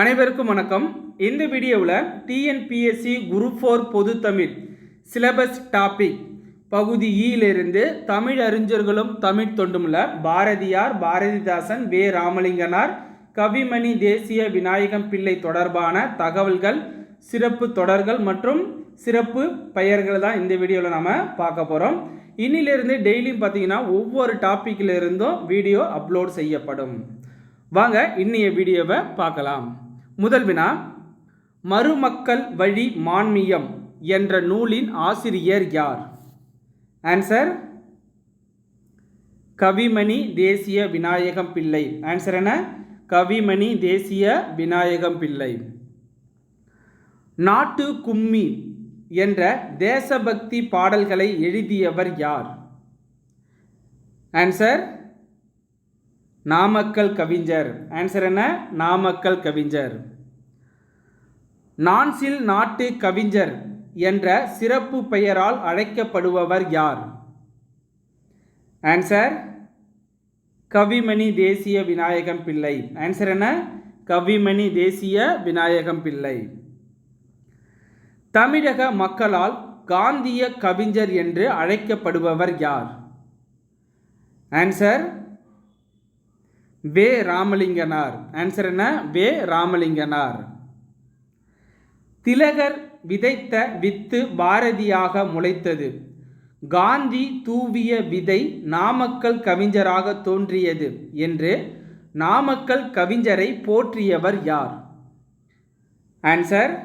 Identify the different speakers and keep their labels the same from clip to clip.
Speaker 1: அனைவருக்கும் வணக்கம். இந்த வீடியோவில் டிஎன்பிஎஸ்சி குரூப் ஃபோர் பொது தமிழ் சிலபஸ் டாபிக் பகுதி e இயிலிருந்து தமிழ் அறிஞர்களும் தமிழ் தொண்டுமில்ல பாரதியார் பாரதிதாசன் வே. ராமலிங்கனார் கவிமணி தேசிய விநாயகம் பிள்ளை தொடர்பான தகவல்கள் சிறப்பு தொடர்கள் மற்றும் சிறப்பு பெயர்கள் தான் இந்த வீடியோவில் நாம் பார்க்க போகிறோம் இன்னிலிருந்து டெய்லியும் பார்த்தீங்கன்னா ஒவ்வொரு டாப்பிக்கில் இருந்தும் வீடியோ அப்லோட் செய்யப்படும். வாங்க இன்னைய வீடியோவை பார்க்கலாம். முதல் வினா மருமக்கள் வழி மான்மியம் என்ற நூலின் ஆசிரியர் யார்? ஆன்சர் கவிமணி தேசிய விநாயகம் பிள்ளை. ஆன்சர் என்ன? கவிமணி தேசிய விநாயகம் பிள்ளை. நாட்டு கும்மி என்ற தேசபக்தி பாடல்களை எழுதியவர் யார்? ஆன்சர் நாமக்கல் கவிஞர். ஆன்சர் என்ன? நாமக்கல் கவிஞர். நான்சில் நாட்டு கவிஞர் என்ற சிறப்பு பெயரால் அழைக்கப்படுபவர் யார்? ஆன்சர் கவிமணி தேசிய விநாயகம் பிள்ளை. ஆன்சர் என்ன? கவிமணி தேசிய விநாயகம் பிள்ளை. தமிழக மக்களால் காந்திய கவிஞர் என்று அழைக்கப்படுபவர் யார்? ஆன்சர் வே. ராமலிங்கனார். ஆன்சர் என்ன? வே. ராமலிங்கனார். திலகர் விதைத்த வித்து பாரதியாக முளைத்தது. காந்தி தூவிய விதை நாமக்கல் கவிஞராக தோன்றியது என்று நாமக்கல் கவிஞரை போற்றியவர் யார்? ஆன்சர்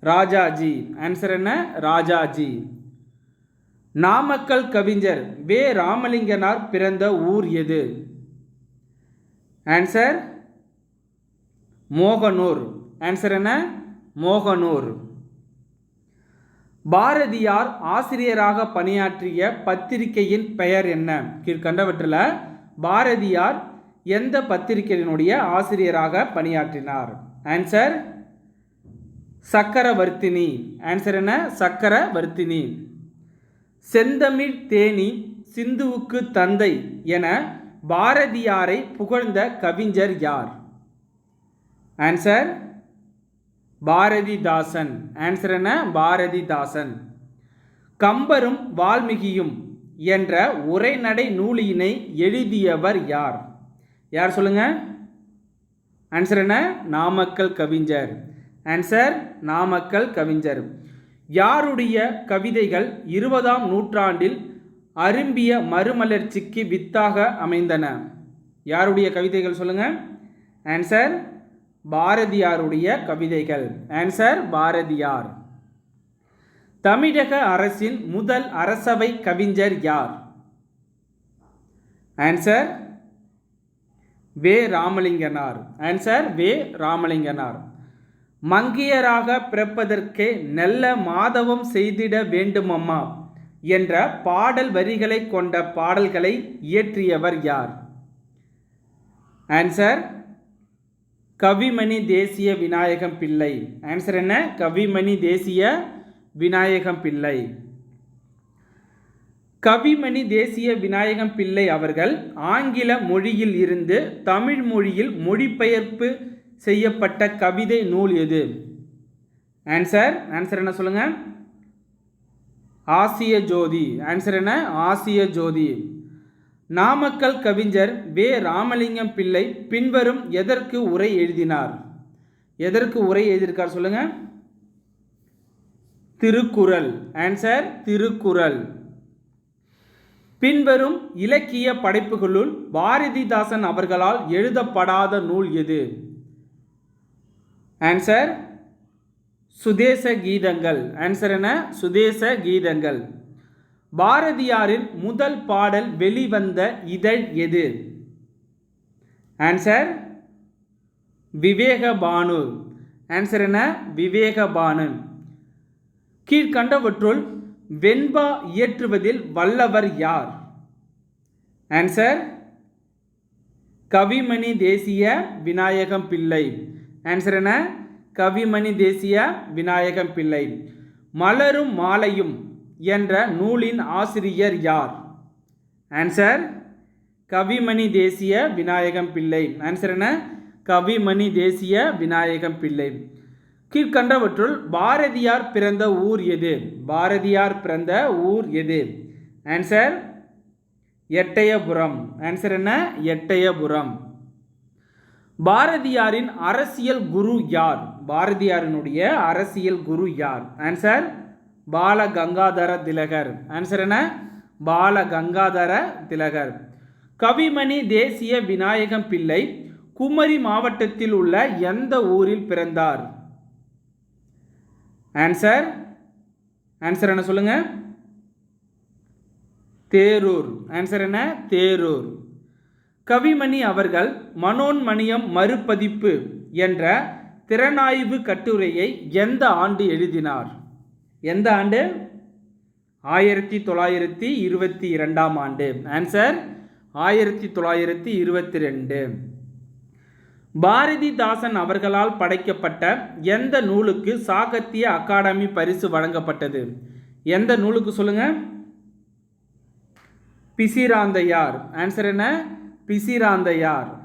Speaker 1: ராஜாஜி. ஆன்சர் என்ன? ராஜாஜி. நாமக்கல் கவிஞர் வே. ராமலிங்கனார் பிறந்த ஊர் எது? ஆன்சர் மோகனூர். ஆன்சர் என்ன? மோகனூர். பாரதியார் ஆசிரியராக பணியாற்றிய பத்திரிகையின் பெயர் என்ன? கீழ்கண்டவற்றில் பாரதியார் எந்த பத்திரிகையினுடைய ஆசிரியராக பணியாற்றினார்? ஆன்சர் சக்கரவர்த்தினி. ஆன்சர் என்ன? சக்கரவர்த்தினி. செந்தமிழ் தேனி சிந்துவுக்கு தந்தை என பாரதியாரை புகழ்ந்த கவிஞர் யார்? ஆன்சர் பாரதிதாசன். ஆன்சர் என்ன? பாரதிதாசன். கம்பரும் வால்மீகியும் என்ற உரைநடை நூலினை எழுதியவர் யார்? யார் சொல்லுங்க? ஆன்சர் என்ன? நாமக்கல் கவிஞர். ஆன்சர் நாமக்கல் கவிஞர். யாருடைய கவிதைகள் இருபதாம் நூற்றாண்டில் அரும்பிய மறுமலர்ச்சிக்கு வித்தாக அமைந்தன? யாருடைய கவிதைகள் சொல்லுங்க? ஆன்சர் பாரதியாருடைய கவிதைகள். ஆன்சர் பாரதியார். தமிழக அரசின் முதல் அரசவை கவிஞர் யார்? ஆன்சர் வே ராமலிங்கனார். ஆன்சர் வே ராமலிங்கனார். மங்கியராக பிறப்பதற்கே நல்ல மாதவம் செய்திட வேண்டுமம்மா என்ற பாடல் வரிகளை கொண்ட பாடல்களை இயற்றியவர் யார்? ஆன்சர் கவிமணி தேசிய விநாயகம் பிள்ளை. ஆன்சர் என்ன? கவிமணி தேசிய விநாயகம் பிள்ளை. கவிமணி தேசிய விநாயகம் பிள்ளை அவர்கள் ஆங்கில மொழியில் இருந்து தமிழ் மொழியில் மொழிபெயர்ப்பு செய்யப்பட்ட கவிதை நூல் எது? ஆன்சர் ஆன்சர் என்ன சொல்லுங்க? ஆசிய ஜோதி. ஆன்சர் என்ன? ஆசிய ஜோதி. நாமக்கல் கவிஞர் வே. ராமலிங்கம் பிள்ளை பின்வரும் எதற்கு உரை எழுதினார்? எதற்கு உரை எழுதியிருக்கார் சொல்லுங்க? திருக்குறள். ஆன்சர் திருக்குறள். பின்வரும் இலக்கிய படைப்புகளுள் பாரதிதாசன் அவர்களால் எழுதப்படாத நூல் எது? ஆன்சர் சுதேச கீதங்கள். ஆன்சர் என்ன? சுதேச கீதங்கள். பாரதியாரின் முதல் பாடல் வெளிவந்த இதழ் எது? ஆன்சர் விவேகபானு. ஆன்சர் என்ன? விவேகபானு. கீழ்கண்டவற்றுள் வெண்பா இயற்றுவதில் வல்லவர் யார்? ஆன்சர் கவிமணி தேசிய விநாயகம் பிள்ளை. ஆன்சர் என்ன? கவிமணி தேசிய விநாயகம் பிள்ளை. மலரும் மாலையும் என்ற நூலின் ஆசிரியர் யார்? ஆன்சர் கவிமணி தேசிய விநாயகம் பிள்ளை. ஆன்சர் என்ன? கவிமணி தேசிய விநாயகம் பிள்ளை. கீழ்கண்டவற்றுள் பாரதியார் பிறந்த ஊர் எது? பாரதியார் பிறந்த ஊர் எது? ஆன்சர் எட்டயபுரம். ஆன்சர் என்ன? எட்டயபுரம். பாரதியாரின் அரசியல் குரு யார்? பாரதியாரினுடைய அரசியல் குரு யார்? ஆன்சர் பால கங்காதர திலகர். ஆன்சர் என்ன? பால கங்காதர திலகர். கவிமணி தேசிய விநாயகம் பிள்ளை குமரி மாவட்டத்தில் உள்ள எந்த ஊரில் பிறந்தார்? ஆன்சர் ஆன்சர் என்ன சொல்லுங்க? தேரூர். ஆன்சர் என்ன? தேரூர். கவிமணி அவர்கள் மனோன்மணியம் மறுபதிப்பு என்ற திறனாய்வு கட்டுரையை எந்த ஆண்டு எழுதினார்? எந்த ஆண்டு? ஆயிரத்தி தொள்ளாயிரத்தி இருபத்தி இரண்டாம் ஆண்டு. ஆன்சர் ஆயிரத்தி தொள்ளாயிரத்தி இருபத்தி ரெண்டு பாரதிதாசன் அவர்களால் படைக்கப்பட்ட எந்த நூலுக்கு சாகித்ய அகாடமி பரிசு வழங்கப்பட்டது? எந்த நூலுக்கு சொல்லுங்க? பிசிராந்தையார். ஆன்சர் என்ன? பிசிராந்தையார்.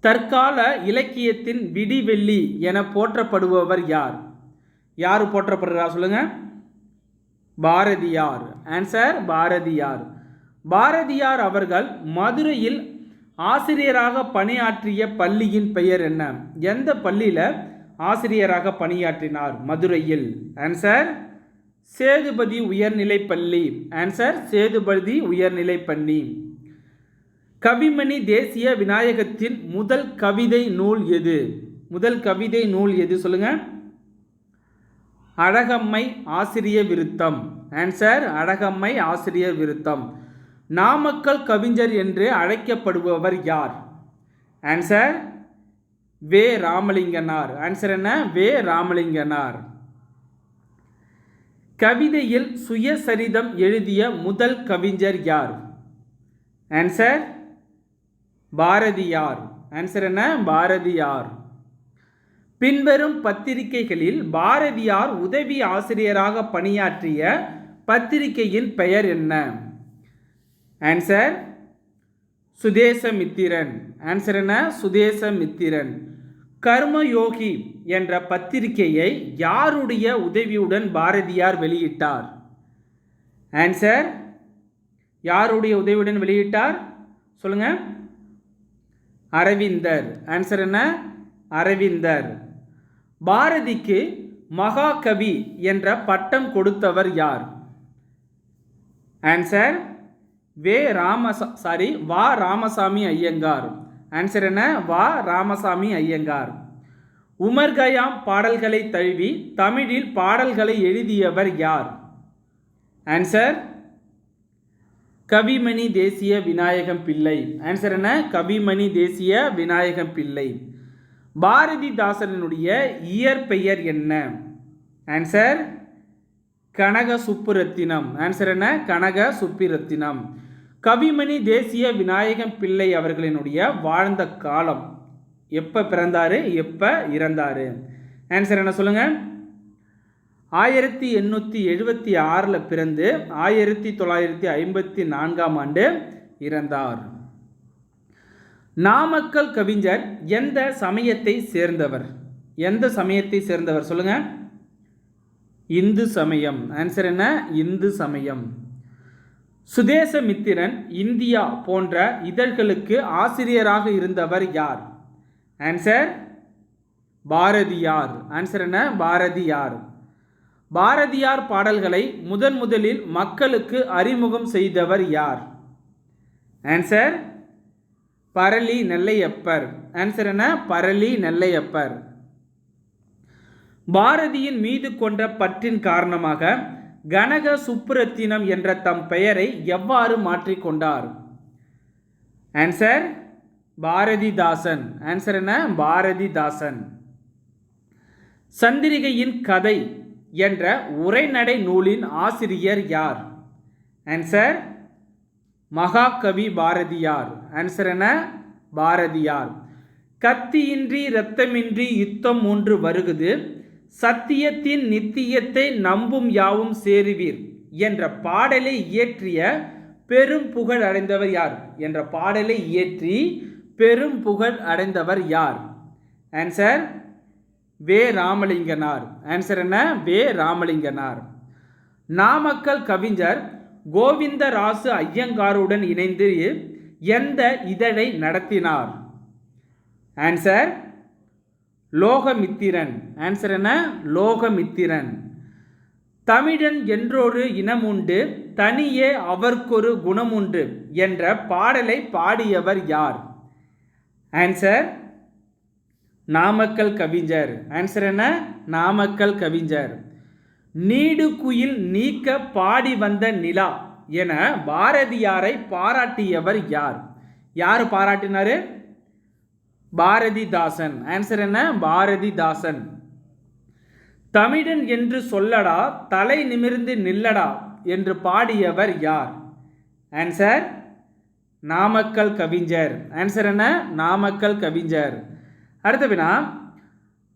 Speaker 1: தற்கால இலக்கியத்தின் விடிவெள்ளி என போற்றப்படுபவர் யார்? யார் போற்றப்படுறா சொல்லுங்க? பாரதியார். ஆன்சர் பாரதியார். பாரதியார் அவர்கள் மதுரையில் ஆசிரியராக பணியாற்றிய பள்ளியின் பெயர் என்ன? எந்த பள்ளியில் ஆசிரியராக பணியாற்றினார் மதுரையில்? ஆன்சர் சேதுபதி உயர்நிலை பள்ளி. ஆன்சர் சேதுபதி உயர்நிலைப் பள்ளி. கவிமணி தேசிய விநாயகத்தின் முதல் கவிதை நூல் எது? முதல் கவிதை நூல் எது சொல்லுங்கள் அழகம்மை ஆசிரிய விருத்தம். ஆன்சர் அழகம்மை ஆசிரியர் விருத்தம். நாமக்கல் கவிஞர் என்று அழைக்கப்படுபவர் யார்? ஆன்சர் வே ராமலிங்கனார். ஆன்சர் என்ன? வே ராமலிங்கனார். கவிதையில் சுயசரிதம் எழுதிய முதல் கவிஞர் யார்? ஆன்சர் பாரதியார். ஆன்சர் என்ன? பாரதியார். பின்வரும் பத்திரிகைகளில் பாரதியார் உதவி ஆசிரியராக பணியாற்றிய பத்திரிகையின் பெயர் என்ன? ஆன்சர் சுதேசமித்திரன். ஆன்சர் என்ன? சுதேசமித்திரன். கர்மயோகி என்ற பத்திரிகையை யாருடைய உதவியுடன் பாரதியார் வெளியிட்டார்? ஆன்சர் யாருடைய உதவியுடன் வெளியிட்டார்? சொல்லுங்க. அரவிந்தர். ஆன்சர் என்ன? அரவிந்தர். பாரதிக்கு மகாகவி என்ற பட்டம் கொடுத்தவர் யார்? ஆன்சர் வே ராமசா சாரி வா ராமசாமி ஐயங்கார். ஆன்சர் என்ன? வா ராமசாமி ஐயங்கார். உமர் கயாம் பாடல்களை தழுவி தமிழில் பாடல்களை எழுதியவர் யார்? ஆன்சர் கவிமணி தேசிய விநாயகம் பிள்ளை. ஆன்சர் என்ன? கவிமணி தேசிய விநாயகம் பிள்ளை. பாரதிதாசனுடைய இயற்பெயர் என்ன? ஆன்சர் கனக சுப்புரத்தினம் ஆன்சர் என்ன? கனக சுப்பிரத்தினம் கவிமணி தேசிய விநாயகம் பிள்ளை அவர்களினுடைய வாழ்ந்த காலம். எப்போ பிறந்தாரு? எப்போ இறந்தாரு? ஆன்சர் என்ன சொல்லுங்க? ஆயிரத்தி எண்ணூற்றி எழுபத்தி ஆறில் பிறந்து ஆயிரத்தி தொள்ளாயிரத்தி ஐம்பத்தி நான்காம் ஆண்டு இறந்தார். நாமக்கல் கவிஞர் எந்த சமயத்தை சேர்ந்தவர்? எந்த சமயத்தை சேர்ந்தவர்? சொல்லுங்க. இந்து சமயம். ஆன்சர் என்ன? இந்து சமயம். சுதேசமித்திரன் இந்தியா போன்ற இதழ்களுக்கு ஆசிரியராக இருந்தவர் யார்? ஆன்சர் பாரதியார். ஆன்சர் என்ன? பாரதியார். பாரதியார் பாடல்களை முதன் முதலில் மக்களுக்கு அறிமுகம் செய்தவர் யார்? ஆன்சர் பரளி நெல்லையப்பர். ஆன்சர் என்ன? பரளி நெல்லையப்பர். பாரதியின் மீது கொண்ட பற்றின் காரணமாக கனக சுப்புரத்தினம் என்ற தம் பெயரை எவ்வாறு மாற்றிக்கொண்டார் ஆன்சர் பாரதிதாசன். ஆன்சர் என்ன? பாரதிதாசன். சந்திரிகையின் கதை என்ற உரைநடை நூலின் ஆசிரியர் யார்? ஆன்சர் மகாகவி பாரதியார். ஆன்சர் என்ன? பாரதியார். கத்தியின்றி இரத்தமின்றி யுத்தம் ஒன்று வருகுது. சத்தியத்தின் நித்தியத்தை நம்பும் யாவும் சேருவீர் என்ற பாடலை இயற்றிய பெரும் புகழ் அடைந்தவர் யார்? என்ற பாடலை இயற்றி பெரும் புகழ் அடைந்தவர் யார்? ஆன்சர் வே ராமலிங்கனார். ஆன்சர் என்ன? வே ராமலிங்கனார். நாமக்கல் கவிஞர் கோவிந்தராசு ஐயங்காருடன் இணைந்து எந்த இதழை நடத்தினார்? ஆன்சர் லோகமித்திரன். ஆன்சர் என்ன? லோகமித்திரன். தமிழன் என்றொரு இனம் உண்டு தனியே அவர்க்கொரு குணமுண்டு என்ற பாடலை பாடியவர் யார்? ஆன்சர் நாமக்கல் கவிஞர். ஆன்சர் என்ன? நாமக்கல் கவிஞர். நீடு குயில் நீக்க பாடி வந்த நிலா என பாரதியாரை பாராட்டியவர் யார்? யார் பாராட்டினாரு? பாரதிதாசன். ஆன்சர் என்ன? பாரதிதாசன். தமிழன் என்று சொல்லடா தலை நிமிர்ந்து நில்லடா என்று பாடியவர் யார்? ஆன்சர் நாமக்கல் கவிஞர். ஆன்சர் என்ன? நாமக்கல் கவிஞர். அடுத்த வினா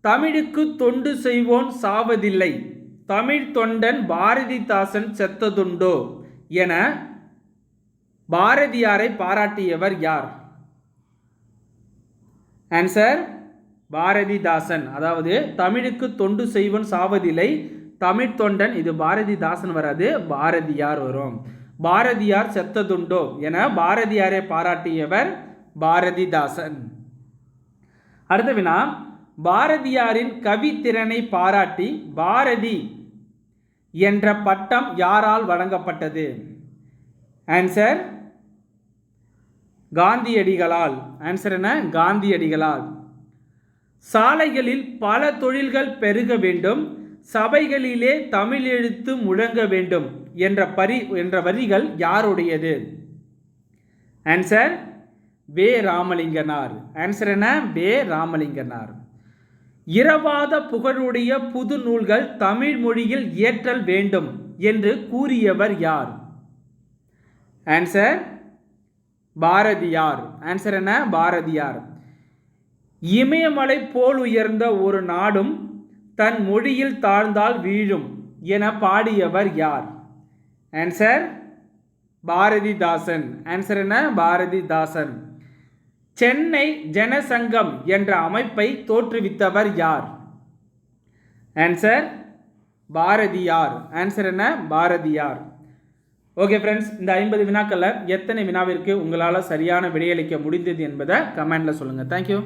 Speaker 1: தமிழுக்கு தொண்டு செய்வோன் சாவதில்லை. தமிழ் தொண்டன் பாரதிதாசன் செத்ததுண்டோ? என பாரதியாரை பாராட்டியவர் யார்? ஆன்சர் பாரதிதாசன். அதாவது தமிழுக்கு தொண்டு செய்வன் சாவதில்லை. தமிழ் தொண்டன் இது பாரதிதாசன் வராது பாரதியார் வரும். பாரதியார் செத்ததுண்டோ? என பாரதியாரை பாராட்டியவர் பாரதிதாசன். அடுத்த வினா பாரதியாரின் கவித்திறனை பாராட்டி பாரதி என்ற பட்டம் யாரால் வழங்கப்பட்டது? ஆன்சர் காந்தியடிகளால். ஆன்சர் என்ன? காந்தியடிகளால். சாலைகளில் பல தொழில்கள் பெருக வேண்டும். சபைகளிலே தமிழ் எழுத்து முழங்க வேண்டும் என்ற பரி என்ற வரிகள் யாருடையது? ஆன்சர் வே. ராமலிங்கனார். ஆன்சர் என்ன? வே. ராமலிங்கனார். இரவாத புகழுடைய புது நூல்கள் தமிழ் மொழியில் இயற்றல் வேண்டும் என்று கூறியவர் யார்? ஆன்சர் பாரதியார். ஆன்சர் என்ன? பாரதியார். இமயமலை போல் உயர்ந்த ஒரு நாடும் தன் மொழியில் தாழ்ந்தால் வீழும் என பாடியவர் யார்? ஆன்சர் பாரதிதாசன். ஆன்சர் என்ன? பாரதிதாசன். சென்னை ஜனசங்கம் என்ற அமைப்பை தோற்றுவித்தவர் யார்? ஆன்சர் பாரதியார். ஆன்சர் என்ன? பாரதியார். ஓகே ஃப்ரெண்ட்ஸ் இந்த ஐம்பது வினாக்களில் எத்தனை வினாவிற்கு உங்களால் சரியான விடையளிக்க முடிந்தது என்பதை கமெண்டில் சொல்லுங்கள் தேங்க்யூ